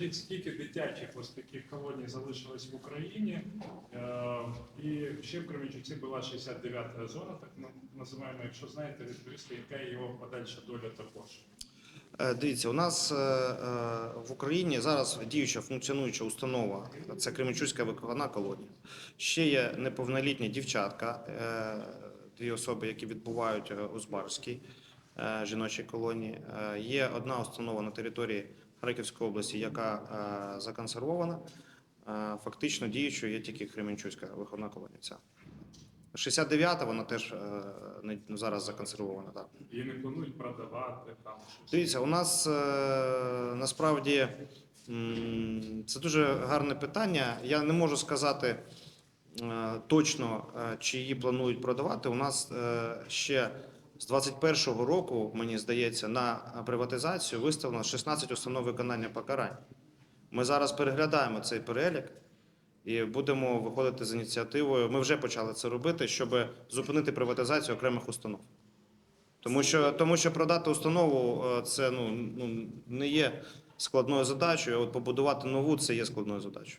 Скажіть, скільки дитячих ось таких колоній залишилось в Україні? Е, І ще в Кременчуці була 69-та зона, так називаємо, якщо знаєте, відповісти, яка його подальша доля також. Е, Дивіться, у нас е, в Україні зараз діюча функціонуюча установа. Це Кременчуцька вихована колонія. Ще є неповнолітня дівчатка, дві особи, які відбувають у Збарській жіночій колонії. Є одна установа на території Харківської області, яка е, законсервована. Е, Фактично діючою є тільки Кременчуцька виховна колонія. Ця. 69-та, вона теж е, не- зараз законсервована. Так. І не планують продавати там щось. Дивіться, у нас насправді це дуже гарне питання. Я не можу сказати точно, чи її планують продавати. У нас ще з 21-го року, мені здається, на приватизацію виставлено 16 установ виконання покарань. Ми зараз переглядаємо цей перелік і будемо виходити з ініціативою. Ми вже почали це робити, щоб зупинити приватизацію окремих установ. Тому що, тому що продати установу е, це ну, ну, не є складною задачею, а от побудувати нову це є складною задачею.